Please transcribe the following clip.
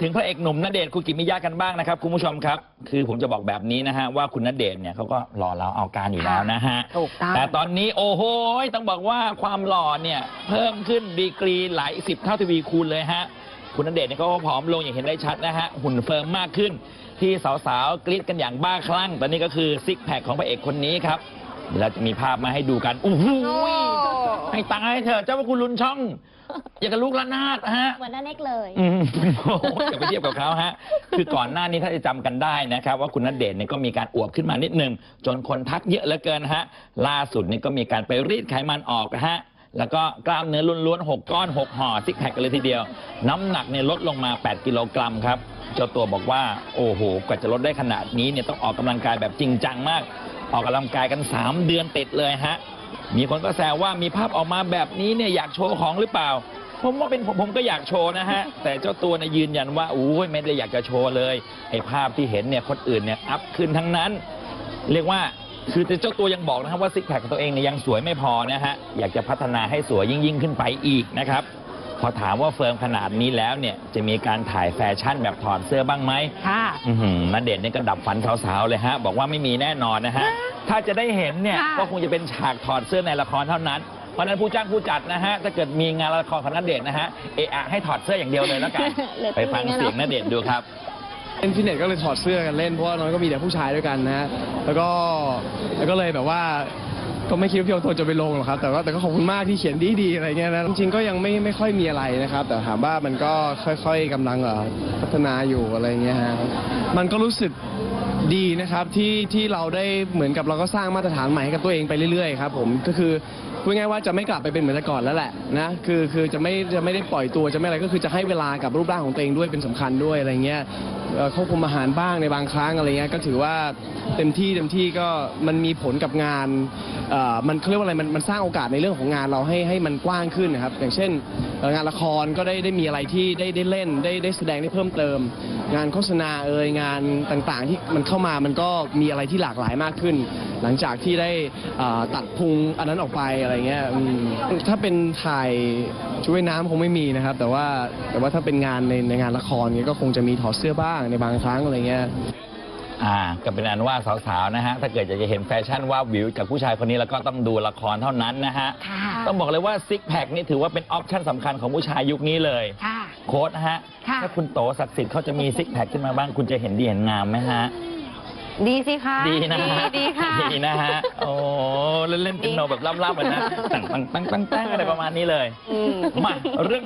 ถึงพระเอกหนุ่มณเดชน์คุกิมิยะกันบ้างนะครับคุณผู้ชมครับ คือผมจะบอกแบบนี้นะฮะว่าคุณณเดชน์เนี่ยเขาก็หล่อเราเอาการอยู่แล้วนะฮะถูกต้อง แต่ตอนนี้โอ้โหต้องบอกว่าความหล่อเนี่ยเพิ่มขึ้นดีกรีหลายสิบเท่าทวีคูณเลยฮะคุณณเดชน์เนี่ยเขาก็ผอมลงอย่างเห็นได้ชัดนะฮะหุ่นเฟิร์มมากขึ้น ที่สาวๆกรี๊ดกันอย่างบ้าคลั่งตอนนี้ก็คือซิกแพคของพระเอกคนนี้ครับเดี๋ยวเราจะมีภาพมาให้ดูกันโอ้โหให้ตายเถอะเจ้าพระคุณลุนช่อง อย่างกับลูกระนาดฮะ เหมือนน้าเน็กเลย อืมโอ้โหอย่าไปเทียบกับเขาฮะ คือก่อนหน้านี้ถ้าจะจำกันได้นะครับ ว่าคุณณเดชน์เนี่ยก็มีการอวบขึ้นมานิดนึง จนคนทักเยอะเหลือเกินฮะ ล่าสุดนี่ก็มีการไปรีดไขมันออกนะฮะ แล้วก็กล้ามเนื้อล้วนๆ6 ก้อน 6 ห่อซิกแพคกันเลยทีเดียว น้ำหนักเนี่ยลดลงมา 8 กิโลกรัมครับ เจ้าตัวบอกว่า โอ้โห กว่าจะลดได้ขนาดนี้เนี่ยต้องออกกำลังกายแบบจริงจังมาก ออกกำลังกายกัน 3 เดือนติดเลยฮะ มีคนก็แซวว่ามีภาพออกมาแบบนี้เนี่ยอยากโชว์ของหรือเปล่า ผมว่าเป็นผมผมก็อยากโชว์นะฮะ แต่เจ้าตัวเนี่ยยืนยันว่าอู้ยไม่ได้อยากจะโชว์เลยไอ้ภาพที่เห็นเนี่ยคนอื่นเนี่ยอัพขึ้นทั้งนั้น เรียกว่าคือเจ้าตัวยังบอกนะครับว่าซิกแพคของตัวเองเนี่ยยังสวยไม่พอนะฮะอยากจะพัฒนาให้สวยยิ่งยิ่งๆขึ้นไปอีกนะครับ พอถามว่าเฟิร์มขนาดนี้แล้วเนี่ยจะมีการถ่ายแฟชั่นแบบถอดเสื้อบ้างไหมค่ะ อือหือณเดชน์นี่ก็ดับฝันสาวๆเลยฮะ บอกว่าไม่มีแน่นอนนะฮะ ถ้าจะได้เห็นเนี่ยค่ะก็คงจะเป็นฉากถอดเสื้อในละครเท่านั้น เพราะฉะนั้นผู้จ้างผู้จัดนะฮะ ถ้าเกิดมีงานละครของณเดชน์นะฮะ เอะอะให้ถอดเสื้ออย่างเดียวเลยแล้วกัน เหลือไปฟังตัวนี้นะเสียงณเดชน์ดูครับ เล่นฟิตเนสก็เลยถอดเสื้อกันเล่นเพราะว่าน้องก็มีแต่ผู้ชายด้วยกันนะฮะแล้วก็แล้วก็เลยแบบว่า ก็ไม่คิดว่าพี่โอโทจะไปลงหรอกครับแต่ว่าแต่ก็ขอบคุณมากที่เขียนดีๆอะไรเงี้ยนะจริงๆก็ยังไม่ไม่ค่อยมีอะไรนะครับ แต่ถามว่ามันก็ค่อยๆกำลังเอ่อพัฒนาอยู่อะไรเงี้ยฮะมันก็รู้สึก ดีนะครับที่ที่เราได้เหมือนกับเราก็สร้างมาตรฐานใหม่ให้กับตัวเองไปเรื่อยๆครับผมก็คือพูดง่ายๆว่าจะไม่กลับไปเป็นเหมือนแต่ก่อนแล้วแหละนะคือคือจะไม่จะไม่ได้ปล่อยตัวจะไม่อะไรก็คือจะให้เวลากับรูปร่างของตัวเองด้วยเป็นสำคัญด้วยอะไรเงี้ยเอ่อควบคุมอาหารบ้างในบางครั้งอะไรเงี้ยก็ถือว่าเต็มที่เต็มที่ก็มันมีผลกับงานเอ่อมันเขาเรียกว่าอะไรมันมันสร้างโอกาสในเรื่องของงานเราให้ให้มันกว้างขึ้นนะครับอย่างเช่น งานละครก็ได้ได้มีอะไรที่ได้ได้เล่นได้ได้แสดงได้เพิ่มเติม งานโฆษณาเอ่ยงานต่างๆ ที่มันเข้ามามันก็มีอะไรที่หลากหลายมากขึ้น หลังจากที่ได้อ่อตัดพุงอันนั้นออกไปอะไรเงี้ยอืมถ้าเป็นถ่ายช่วยน้ำคงไม่มีนะครับ แต่ว่าแต่ว่าถ้าเป็นงานในในงานละครเงี้ยก็คงจะมีถอดเสื้อบ้างในบางครั้งอะไรเงี้ย อ่าก็เป็นอันว่าสาวๆนะฮะถ้าเกิดอยากจะเห็นแฟชั่นว่าบวิวจากผู้ชายคนนี้แล้วก็ต้องดูละครเท่านั้นนะฮะค่ะ ต้องบอกเลยว่าซิกแพคนี่ถือว่าเป็นออปชั่นสำคัญของผู้ชายยุคนี้เลย ค่ะ โค้ดนะฮะ ค่ะ ถ้าคุณโตศักดิ์สิทธิ์เขาจะมีซิกแพคขึ้นมาบ้างคุณจะเห็นดีเห็นงามไหมฮะ ดีสิคะดีนะฮะดีค่ะ ดีนะฮะ โอ้เล่นเล่นเป็นโนแบบล่ำๆเหมือนนะตั้งตั้งตั้งตั้งตั้งอะไรประมาณนี้เลย อืม มาเรื่อง